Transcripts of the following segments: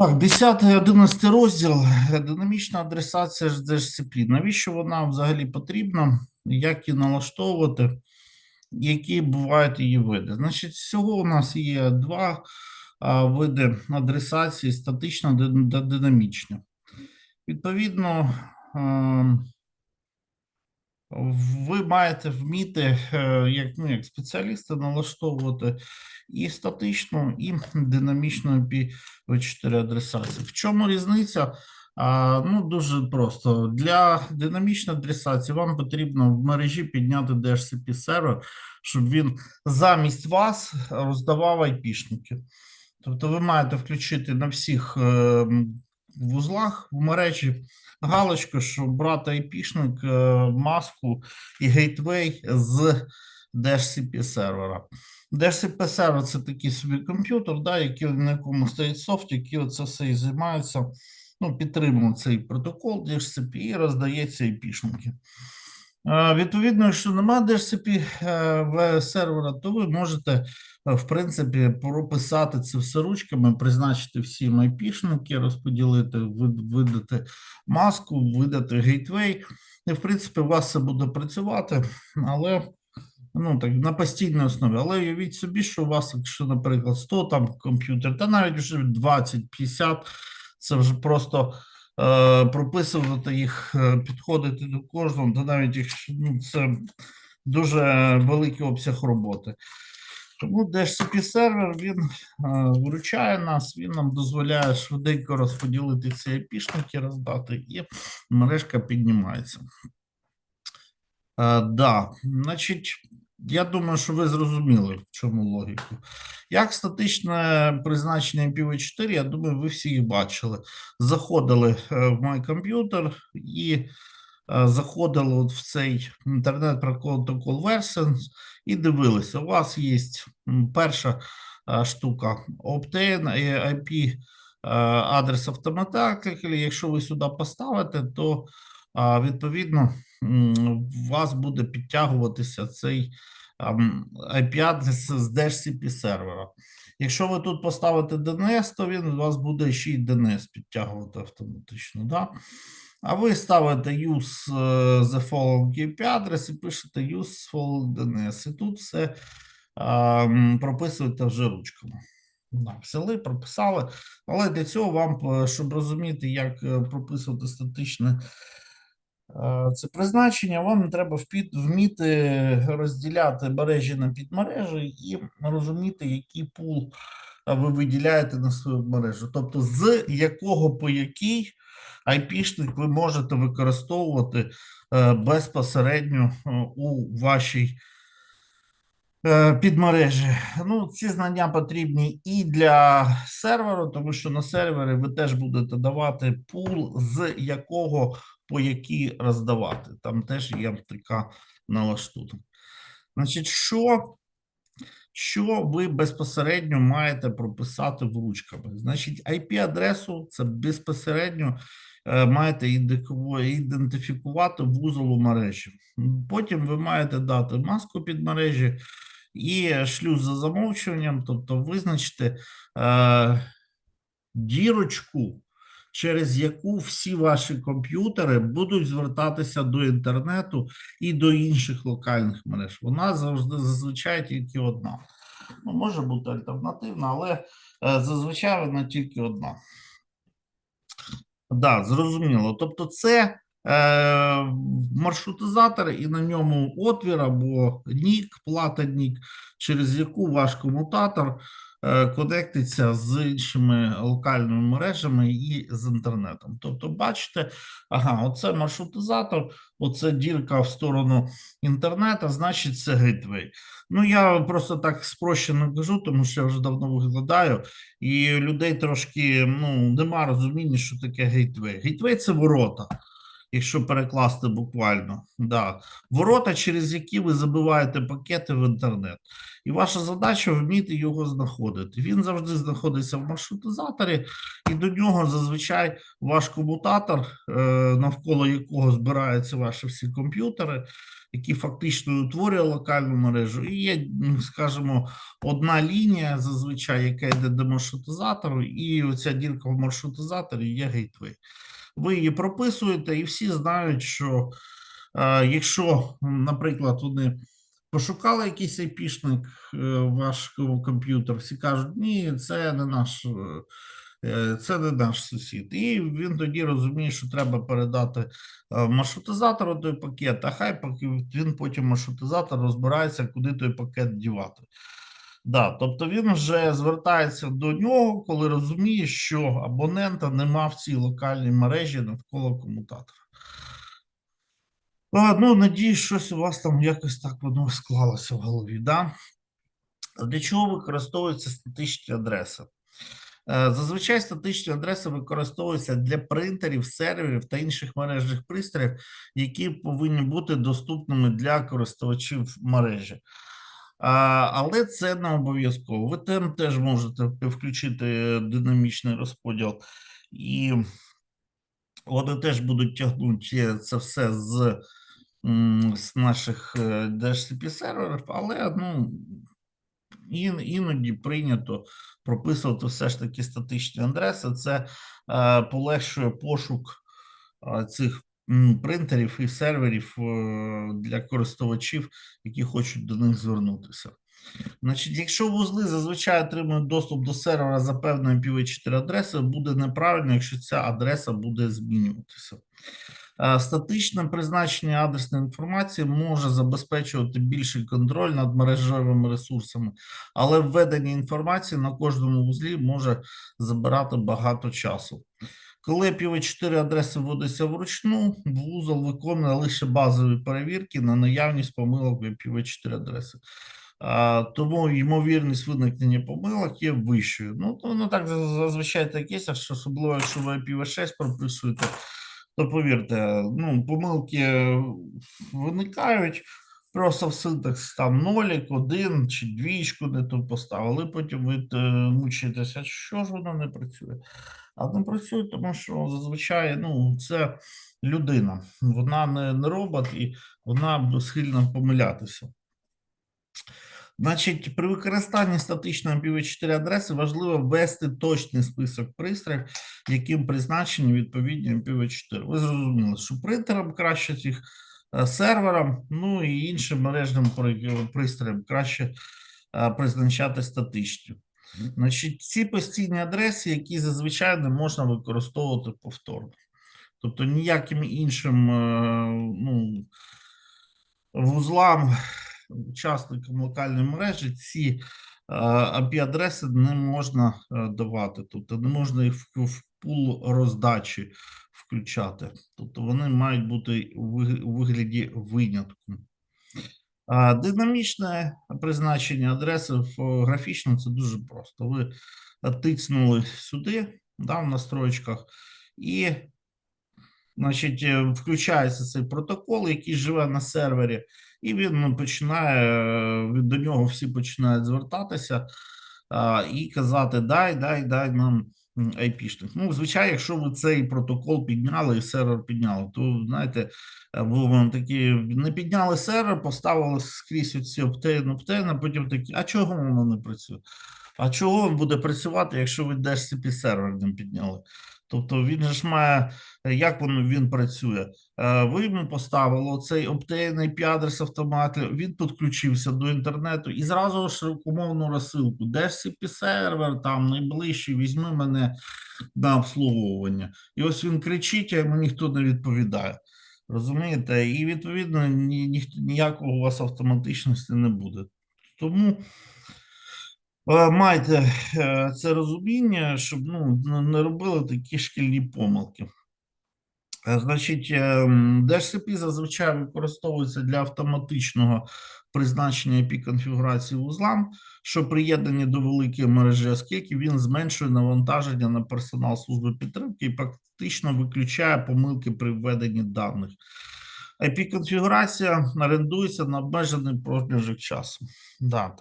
Так, 10 11 розділ динамічна адресація DHCP. Навіщо вона взагалі потрібна? Як її налаштовувати? Які бувають її види? Значить, всього у нас є два види адресації: статична та динамічна. Відповідно, ем, ви маєте вміти, е, як, ну, як спеціалісти, налаштовувати і статичну, і динамічну IP4 адресацію. В чому різниця? А, ну, дуже просто. Для динамічної адресації вам потрібно в мережі підняти DHCP сервер, щоб він замість вас роздавав IP-шники. Тобто ви маєте включити на всіх е, узлах в мережі галочку, що брати IP-шник, е, маску і гейтвей з DHCP сервера. DHCP сервер це такий собі комп'ютер, да, який, на якому стоїть софт, який оце все і займається, ну, підтримує цей протокол DHCP і роздається IP-шники. Відповідно, якщо немає DHCP е, сервера, то ви можете, е, в принципі, прописати це все ручками, призначити всі IP-шники, розподілити, видати маску, видати гейтвей. І, в принципі, у вас це буде працювати, але ну, так, на постійній основі. Але уявіть собі, що у вас, якщо, наприклад, 100 там комп'ютер, та навіть вже 20-50, це вже просто прописувати їх, е, підходити до кожного, та навіть якщо ну, це дуже великий обсяг роботи. Тому DHCP сервер він е, виручає нас, він нам дозволяє швиденько розподілити ці IP-шники, роздати, і мережка піднімається. Е, да, значить, я думаю, що ви зрозуміли, в чому логіку. Як статичне призначення IPv4, я думаю, ви всі їх бачили. Заходили е, в мій комп'ютер і е, заходили от в цей інтернет-протокол Versions і дивилися. У вас є перша е, штука Obtain IP адрес автомата. Якщо ви сюди поставите, то відповідно у вас буде підтягуватися цей IP-адрес з DHCP сервера. Якщо ви тут поставите DNS, то він у вас буде ще й DNS підтягувати автоматично. Да? А ви ставите use е, the following IP адрес і пишете use following DNS. І тут все ам, прописуєте вже ручками. Взяли, прописали. Але для цього вам, е, щоб розуміти, як е, прописувати статичне це призначення, вам треба вміти розділяти мережі на підмережі і розуміти, який пул е, ви виділяєте на свою мережу. Тобто, з якого по який IP-шник ви можете використовувати е, безпосередньо е, у вашій е, підмережі. Ну, ці знання потрібні і для серверу, тому що на сервері ви теж будете давати пул, з якого по який роздавати. Там теж є така налаштунка. Значить, що, що ви безпосередньо маєте прописати в ручками? Значить, IP-адресу це безпосередньо е, маєте ідентифікувати вузол у мережі. Потім ви маєте дати маску під мережі і шлюз за замовчуванням, тобто визначити е, дірочку, через яку всі ваші комп'ютери будуть звертатися до інтернету і до інших локальних мереж. Вона завжди зазвичай тільки одна. Ну, може бути альтернативна, але е, зазвичай вона тільки одна. Да, зрозуміло. Тобто, це е, маршрутизатор, і на ньому отвір або нік, плата нік, через яку ваш комутатор конектиться з іншими локальними мережами і з інтернетом. Тобто, бачите, ага, оце маршрутизатор, оце дірка в сторону інтернету, значить, це гейтвей. Ну, я просто так спрощено кажу, тому що я вже давно виглядаю, і людей трошки ну, нема розуміння, що таке гейтвей. Гейтвей це ворота. Якщо перекласти буквально, да. ворота, через які ви забиваєте пакети в інтернет. І ваша задача вміти його знаходити. Він завжди знаходиться в маршрутизаторі, і до нього зазвичай ваш комутатор, е, навколо якого збираються ваші всі комп'ютери, який фактично утворює локальну мережу, і є, скажімо, одна лінія зазвичай, яка йде до маршрутизатору, і оця дірка в маршрутизаторі є гейтвей. Ви її прописуєте, і всі знають, що е, якщо, наприклад, вони пошукали якийсь айпішник е, ваш комп'ютер, всі кажуть, ні, це не наш. е, Це не наш сусід, і він тоді розуміє, що треба передати маршрутизатору той пакет, а хай він потім маршрутизатор розбирається, куди той пакет дівати. Да, тобто він вже звертається до нього, коли розуміє, що абонента нема в цій локальній мережі навколо комутатора. А, ну, надіюсь, щось у вас там якось так воно склалося в голові. Да? Для чого використовуються статичні адреси? Е, Зазвичай статичні адреси використовуються для принтерів, серверів та інших мережних пристроїв, які повинні бути доступними для користувачів мережі. Але це не обов'язково. Ви там теж можете включити динамічний розподіл, і вони теж будуть тягнути це все з, з наших е, DHCP серверів, але ну, ін- іноді прийнято прописувати все ж таки статичні адреси. Це е, полегшує пошук е, цих принтерів і серверів е, для користувачів, які хочуть до них звернутися. Значить, якщо вузли зазвичай отримують доступ до сервера за певною IPv4 адресою, буде неправильно, якщо ця адреса буде змінюватися. Е, Статичне призначення адресної інформації може забезпечувати більший контроль над мережевими ресурсами, але введення інформації на кожному вузлі може забирати багато часу. Коли IPv4 адреси вводяться вручну, вузол виконує лише базові перевірки на наявність помилок в IPv4 адреси. А, Тому ймовірність виникнення помилок є вищою. Ну, то воно так зазвичай так є, що особливо, якщо ви IPv6 прописуєте, то повірте, ну, помилки виникають. Просто в синтекс там нолік, один чи двічку не то поставили, потім ви е, мучаєтеся, що ж воно не працює. А не працює, тому що зазвичай ну, це людина, вона не, не робот і вона схильна помилятися. Значить, при використанні статичної IPv4 адреси важливо ввести точний список пристроїв, яким призначені відповідні IPv4. Ви зрозуміли, що принтерам краще е, серверам, ну і іншим мережним при- пристроям краще е, призначати статичні. Значить, ці постійні адреси, які зазвичай не можна використовувати повторно. Тобто ніяким іншим е, ну, вузлам, учасникам локальної мережі ці IP-адреси не можна е, давати, тобто не можна їх пул роздачі включати. Тобто вони мають бути у вигляді винятку. Динамічне призначення адреси в графічно це дуже просто. Ви тицнули сюди, да, в настройках, і значить, е, включається цей протокол, який живе на сервері, і він ну, починає е, до нього всі починають звертатися і казати: дай, дай, дай нам м, IP-шник. Ну, звичайно, якщо ви цей протокол підняли і сервер підняли, то знаєте, було вам такі, не підняли сервер, поставили скрізь оці оптейн, оптейн, а потім такі, а чого воно не працює? А чого він буде працювати, якщо ви DHCP сервер не підняли? Тобто він ж має, е, як воно він працює? Е, Ви йому поставили цей Optane IP адрес автомату, він підключився до інтернету і зразу широкомовну розсилку. Де DHCP сервер там найближчий, візьми мене на обслуговування. І ось він кричить, а йому ніхто не відповідає. Розумієте? І відповідно ні, ніхто ніякого у вас автоматичності не буде. Тому майте е, це розуміння, щоб ну, не- робили такі шкільні помилки. Е, Значить, DHCP зазвичай використовується для автоматичного призначення IP-конфігурації вузлам, що приєднані до великої мережі, оскільки він зменшує навантаження на персонал служби підтримки і практично виключає помилки при введенні даних. IP-конфігурація орендується на обмежений проміжок часу. Да.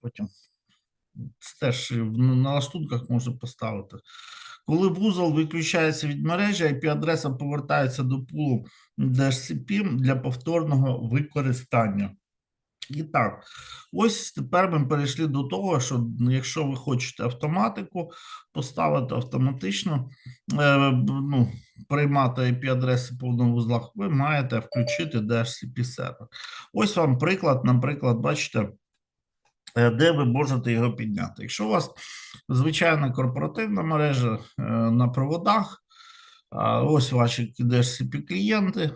Потім це теж і в налаштунках можна поставити. Коли вузол виключається від мережі, IP-адреса повертається до пулу DHCP для повторного використання. І так, ось тепер ми перейшли до того, що якщо ви хочете автоматику поставити автоматично, е, ну, приймати IP-адреси по одному вузлах, ви маєте включити DHCP сервер. Ось вам приклад, наприклад, бачите, е, де ви можете його підняти. Якщо у вас звичайна корпоративна мережа е, на проводах, ось ваші DHCP клієнти,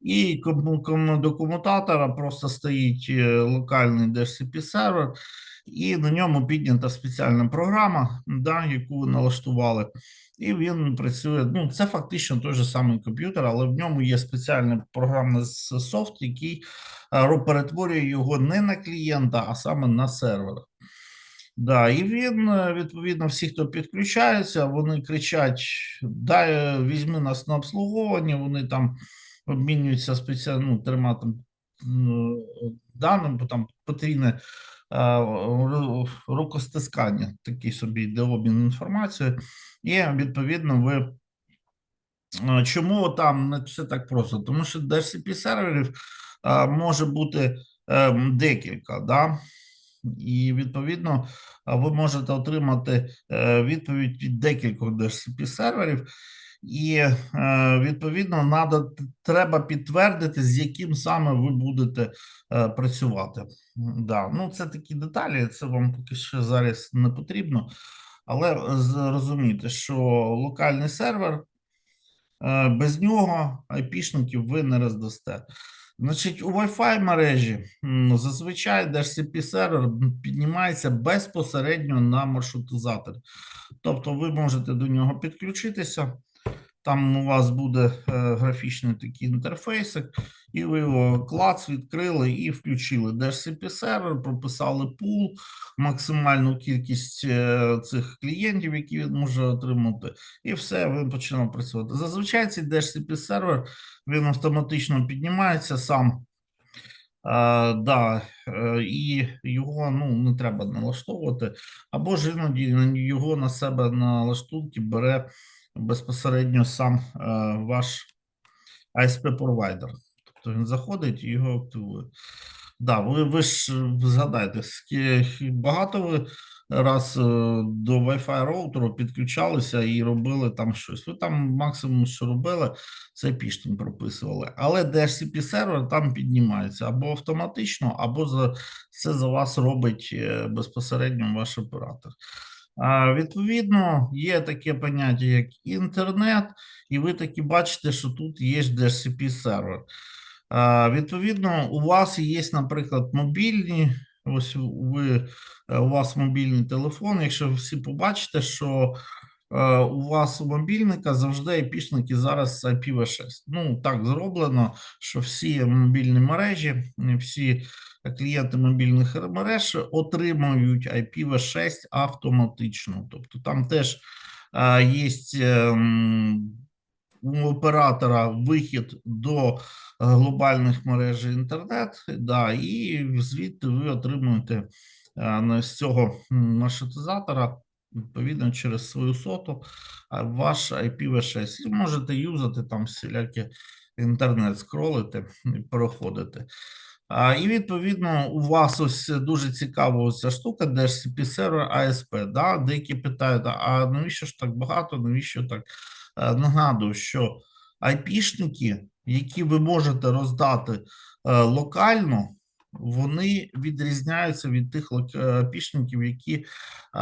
і до комутатора просто стоїть е, локальний DHCP сервер, і на ньому піднята спеціальна програма, да, яку налаштували. І він працює. Ну, це фактично той же самий комп'ютер, але в ньому є спеціальний програмний софт, який е, перетворює його не на клієнта, а саме на сервер. Да, і він, е, відповідно, всі, хто підключається, вони кричать: дай, е, візьми нас на обслуговування, вони там обмінюються спеціально ну, трьома там м, бо там потрібне рукостискання, такий собі йде обмін інформацією. І відповідно ви. е, Чому там не все так просто? Тому що DHCP серверів е, може бути е, декілька, да? і відповідно ви можете отримати е, відповідь від декількох DHCP серверів, і е, відповідно надо, треба підтвердити, з яким саме ви будете е, працювати. Да. Ну, це такі деталі, це вам поки що зараз не потрібно. Але зрозумійте, що локальний сервер Е, Без нього айпішників ви не роздасте. Значить, у Wi-Fi мережі зазвичай DHCP сервер піднімається безпосередньо на маршрутизатор. Тобто ви можете до нього підключитися. Там у вас буде е, графічний такий інтерфейсик, і ви його клац відкрили і включили DHCP сервер, прописали пул, максимальну кількість е, цих клієнтів, які він може отримати, і все, ви починаємо працювати. Зазвичай цей DHCP сервер він автоматично піднімається сам. А, да, е, і його ну, не треба налаштовувати, або ж іноді його на себе налаштунки бере безпосередньо сам е, ваш ISP-провайдер. Тобто він заходить і його активує. Да, ви, ви ж е, згадайте, скі- багато ви раз е, до Wi-Fi роутеру підключалися і робили там щось. Ви там максимум, що робили, це піштин прописували. Але DHCP сервер там піднімається або автоматично, або за це за вас робить безпосередньо ваш оператор. Відповідно, є таке поняття, як інтернет, і ви таки бачите, що тут є DHCP сервер. Відповідно, у вас є, наприклад, мобільні. Ось ви, е, у вас мобільний телефон. Якщо ви всі побачите, що е, у вас у мобільника завжди айпішники зараз IPv6. Ну, так зроблено, що всі мобільні мережі, всі клієнти мобільних мереж отримують IPv6 автоматично. Тобто там теж е, є ем, у оператора вихід до е, глобальних мереж інтернет, да, і звідти ви отримуєте е, з цього маршрутизатора, відповідно, через свою соту а, ваш IPv6. І можете юзати там всілякі інтернет, скролити і переходити. І відповідно у вас ось дуже цікава ця штука, DHCP сервер ASP. Да? Деякі питають, а навіщо ж так багато, навіщо так? Е, Нагадую, що айпішники, які ви можете роздати е, локально, вони відрізняються від тих е, айпішників, які е,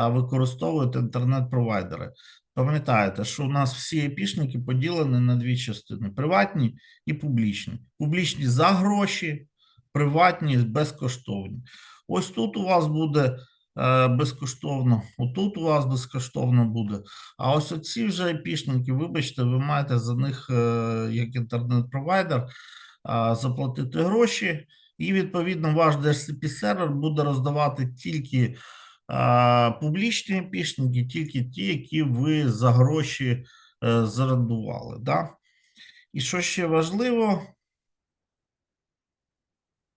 використовують інтернет-провайдери. Пам'ятаєте, що у нас всі айпішники поділені на дві частини: приватні і публічні. Публічні за гроші, приватні безкоштовні. Ось тут у вас буде е, безкоштовно, отут у вас безкоштовно буде. А ось оці вже айпішники, вибачте, ви маєте за них, е, як інтернет-провайдер, а, заплатити гроші, і відповідно ваш DHCP сервер буде роздавати тільки публічні айпішники, тільки ті, які ви за гроші е, зарендували. Да? І що ще важливо,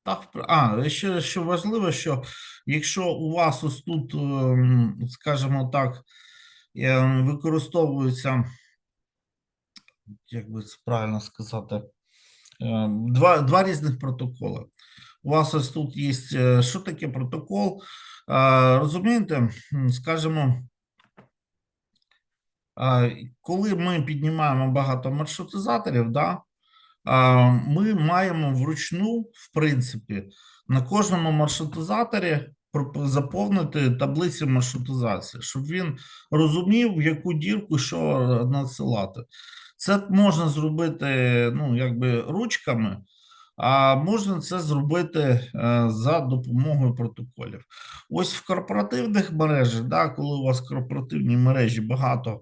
Так, а, ще що важливо, що якщо у вас ось тут, ем, скажімо так, ем, використовується, як би це правильно сказати, е, два, два різних протоколи. У вас ось тут є, е, що таке протокол? Е, Розумієте, скажімо, коли ми піднімаємо багато маршрутизаторів, да, ми маємо вручну, в принципі, на кожному маршрутизаторі заповнити таблиці маршрутизації, щоб він розумів, в яку дірку що надсилати. Це можна зробити ну, якби ручками, а можна це зробити е, за допомогою протоколів. Ось в корпоративних мережах, да, коли у вас в корпоративній мережі багато е,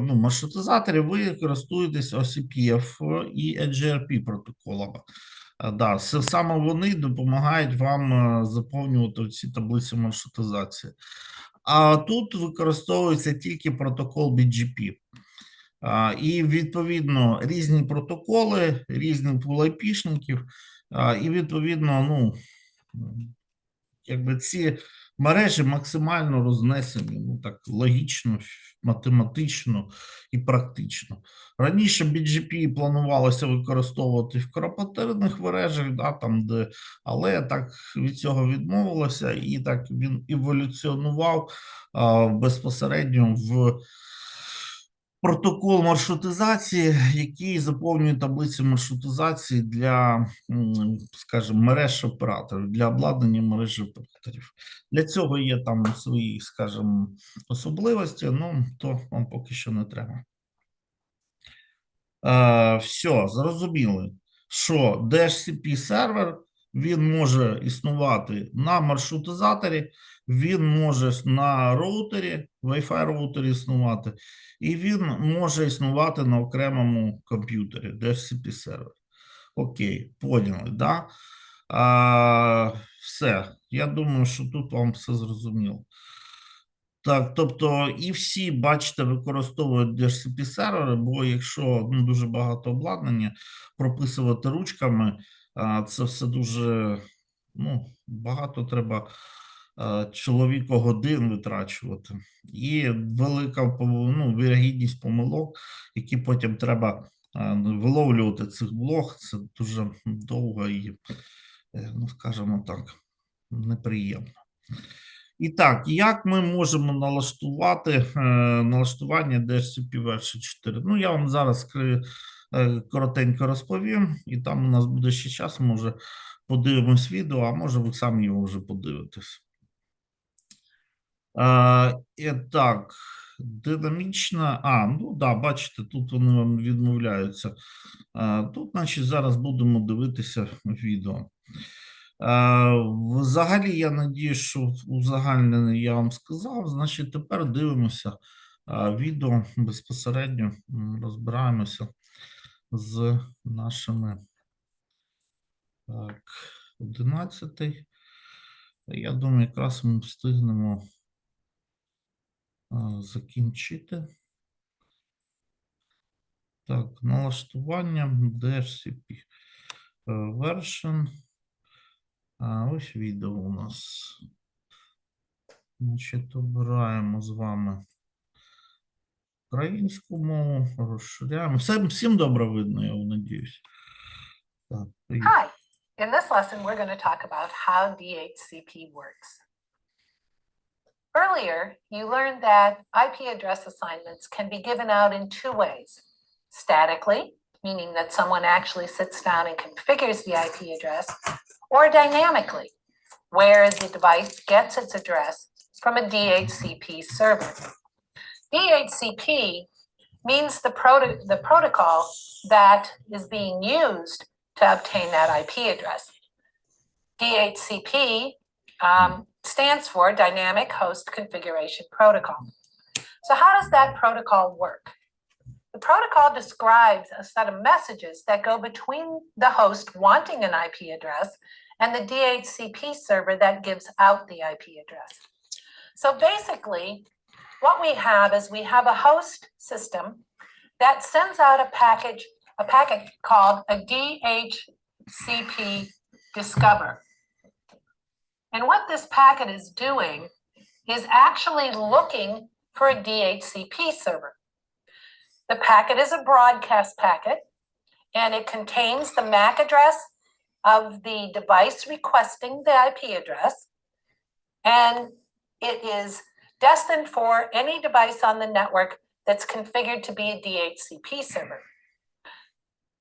ну, маршрутизаторів, ви користуєтесь OCPF і NGRP протоколами. Е, Да, саме вони допомагають вам е, заповнювати ці таблиці маршрутизації. А тут використовується тільки протокол BGP. І відповідно різні протоколи, різні пул айпішників, а, і відповідно, ну якби ці мережі максимально рознесені, ну так логічно, математично і практично. Раніше BGP планувалося використовувати в кропотерних мережах, да, там, де, але так від цього відмовилося, і так він еволюціонував а, безпосередньо в протокол маршрутизації, який заповнює таблицю маршрутизації для, скажімо, мереж операторів, для обладнання мережі операторів. Для цього є там свої, скажімо, особливості, ну то вам поки що не треба. Е, все, зрозуміли, що DHCP сервер він може існувати на маршрутизаторі, він може на роутері, Wi-Fi роутері існувати, і він може існувати на окремому комп'ютері, DHCP сервер. Окей, поняли, да? А, все. Я думаю, що тут вам все зрозуміло. Так, тобто, і всі, бачите, використовують DHCP сервери, бо якщо ну, дуже багато обладнання прописувати ручками, це все дуже ну, багато треба а, чоловіко годин витрачувати. І велика ну, вірогідність помилок, які потім треба ну, виловлювати цих блог, це дуже довго і, е, ну, скажімо так, неприємно. І так, як ми можемо налаштувати е, налаштування DHCP версії 4? Ну, я вам зараз е, коротенько розповім, і там у нас буде ще час, може подивимось відео, а може ви самі його вже подивитесь. Е, і так, динамічна. А, ну да, бачите, тут вони вам відмовляються. Е, тут, значить, зараз будемо дивитися відео. Е, Взагалі, я надію, що узагальнене я вам сказав. Значить, тепер дивимося відео безпосередньо розбираємося з нашими так, 11. Я думаю, якраз ми встигнемо закінчити. Так, налаштування DHCP е, version. А ось відео у нас. Значить, обираємо з вами українську мову, розширяємо. Всім, всім добре видно, я надіюсь. Так. Hi, in this lesson, we're going to talk about how DHCP works. Earlier, you learned that IP address assignments can be given out in two ways. Statically, meaning that someone actually sits down and configures the IP address, or dynamically, where the device gets its address from a DHCP server. DHCP means the, proto- the protocol that is being used to obtain that IP address. DHCP um, stands for Dynamic Host Configuration Protocol. So, how does that protocol work? The protocol describes a set of messages that go between the host wanting an IP address and the DHCP server that gives out the IP address. So, basically, what we have is we have a host system that sends out a package, a packet called a DHCP discover. And what this packet is doing is actually looking for a DHCP server. The packet is a broadcast packet and it contains the MAC address of the device requesting the IP address. And it is destined for any device on the network that's configured to be a DHCP server.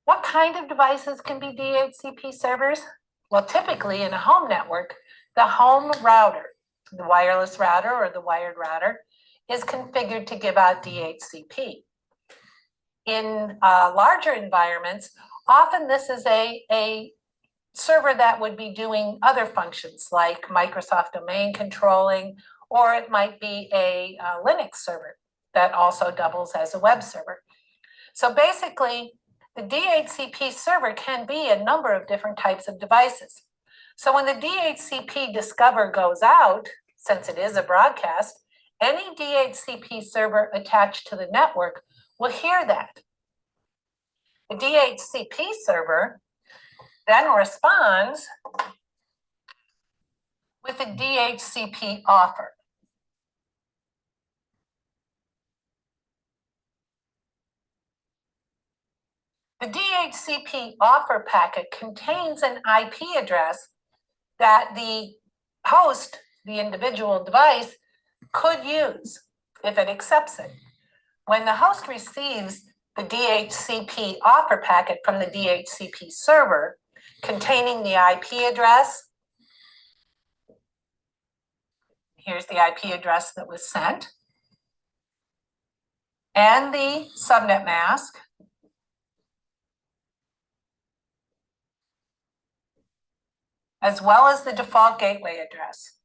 What kind of devices can be DHCP servers? Well, typically in a home network, the home router, the wireless router or the wired router, is configured to give out DHCP. In uh, larger environments, often this is a, a server that would be doing other functions like Microsoft domain controlling, or it might be a Linux server that also doubles as a web server. So basically, the DHCP server can be a number of different types of devices. So when the DHCP Discover goes out, since it is a broadcast, any DHCP server attached to the network will hear that. The DHCP server then responds with a DHCP offer. The DHCP offer packet contains an IP address that the host, the individual device, could use if it accepts it. When the host receives the DHCP offer packet from the DHCP server containing the IP address, here's the IP address that was sent, and the subnet mask, as well as the default gateway address.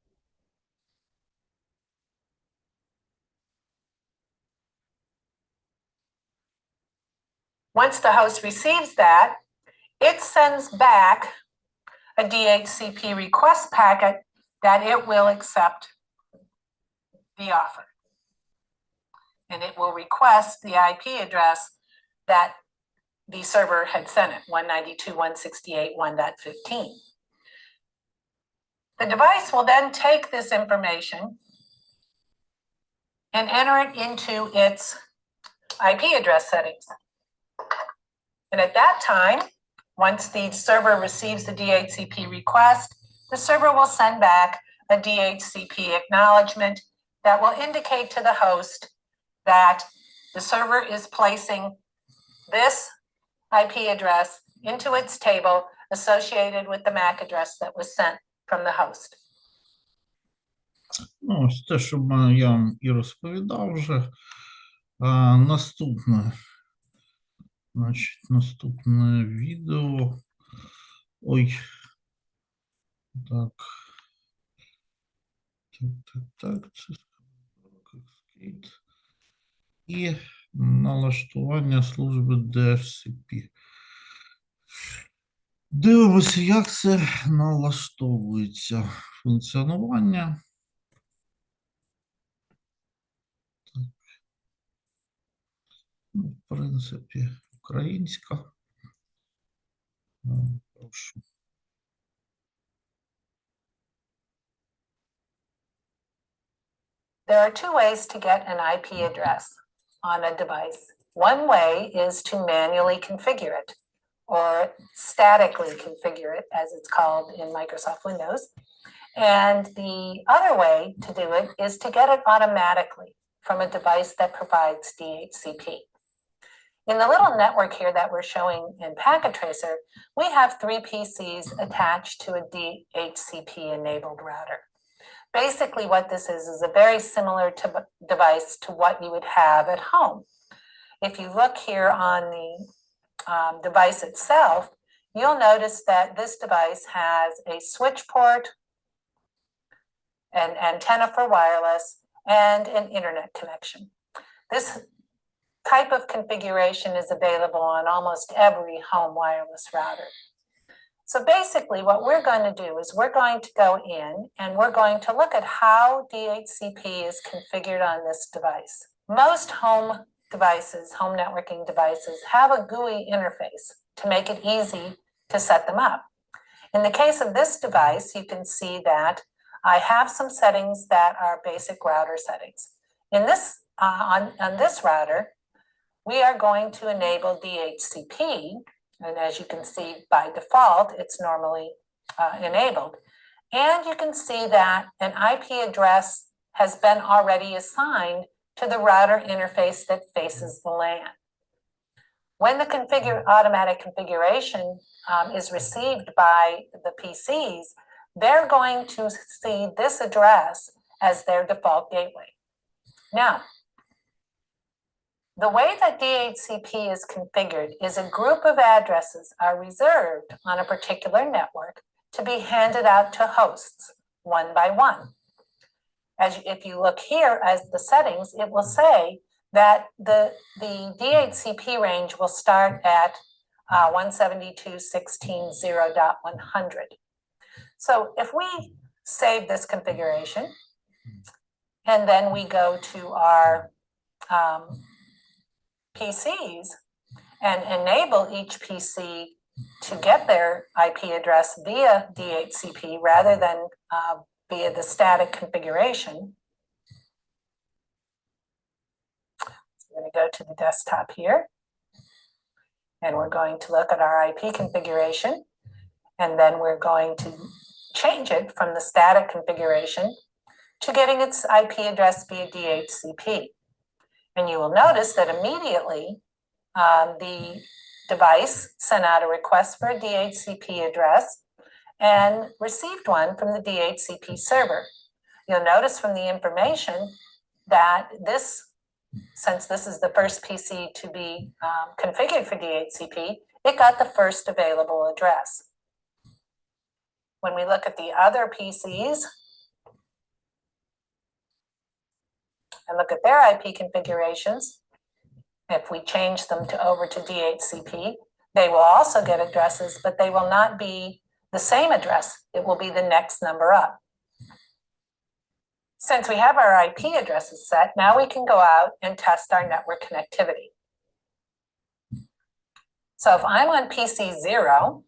Once the host receives that, it sends back a DHCP request packet that it will accept the offer. And it will request the IP address that the server had sent it, 192.168.1.15. The device will then take this information and enter it into its IP address settings. And at that time, once the server receives the DHCP request, the server will send back a DHCP acknowledgement that will indicate to the host that the server is placing this IP address into its table associated with the MAC address that was sent from the host. Ну, ось те, що я вам і розповідав вже. А, наступне. Значить, наступне відео. Ой. Так. Так, так, так. Це Cascade. І налаштування служби DHCP. Дивимося, як це налаштовується функціонування. Ну, в принципі, українська. Е, Прошу. There are two ways to get an IP address on a device. One way is to manually configure it or statically configure it, as it's called in Microsoft Windows. And the other way to do it is to get it automatically from a device that provides DHCP. In the little network here that we're showing in Packet Tracer, we have three PCs attached to a DHCP enabled router. Basically, what this is, is a very similar to device to what you would have at home. If you look here on the um, device itself, you'll notice that this device has a switch port, an antenna for wireless, and an internet connection. This type of configuration is available on almost every home wireless router. So basically, what we're going to do is we're going to go in and we're going to look at how DHCP is configured on this device. Most home devices, home networking devices, have a GUI interface to make it easy to set them up. In the case of this device, you can see that I have some settings that are basic router settings. In this, uh, on, on this router, we are going to enable DHCP, and as you can see by default, it's normally uh, enabled. And you can see that an IP address has been already assigned to the router interface that faces the LAN. When the configure, automatic configuration um, is received by the PCs, they're going to see this address as their default gateway. Now, the way that DHCP is configured is a group of addresses are reserved on a particular network to be handed out to hosts one by one. As if you look here as the settings, it will say that the, the DHCP range will start at uh, 172.16.0.100. So if we save this configuration, and then we go to our um, PCs and enable each PC to get their IP address via DHCP rather than uh, via the static configuration. We're going to go to the desktop here. And we're going to look at our IP configuration. And then we're going to change it from the static configuration to getting its IP address via DHCP. And you will notice that immediately um, the device sent out a request for a DHCP address and received one from the DHCP server. You'll notice from the information that this, since this is the first PC to be um, configured for DHCP, it got the first available address. When we look at the other PCs and look at their IP configurations, if we change them to over to DHCP, they will also get addresses, but they will not be the same address. It will be the next number up. Since we have our IP addresses set, now we can go out and test our network connectivity. So if I'm on PC zero,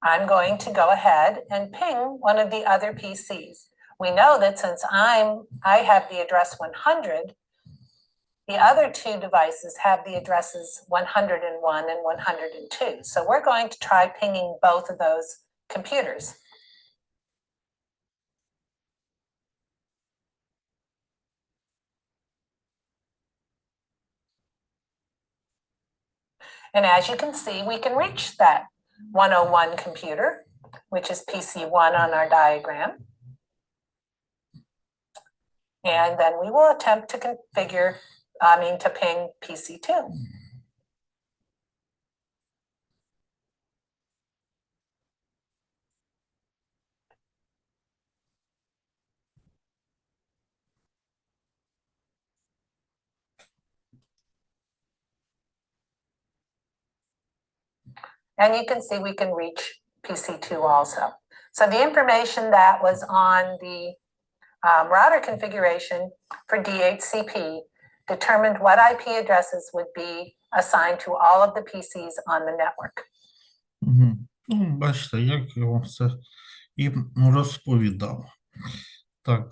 I'm going to go ahead and ping one of the other PCs. We know that since I'm, I have the address one hundred, the other two devices have the addresses one hundred and one and one hundred and two. So we're going to try pinging both of those computers. And as you can see, we can reach that 101 computer, which is PC1 on our diagram. And then we will attempt to configure, I mean, to ping PC2. And you can see we can reach PC2 also. So the information that was on the um, router configuration for DHCP determined what IP addresses would be assigned to all of the PCs on the network. Мгм. Ну, бачите, як я вам все і розповідав. Так,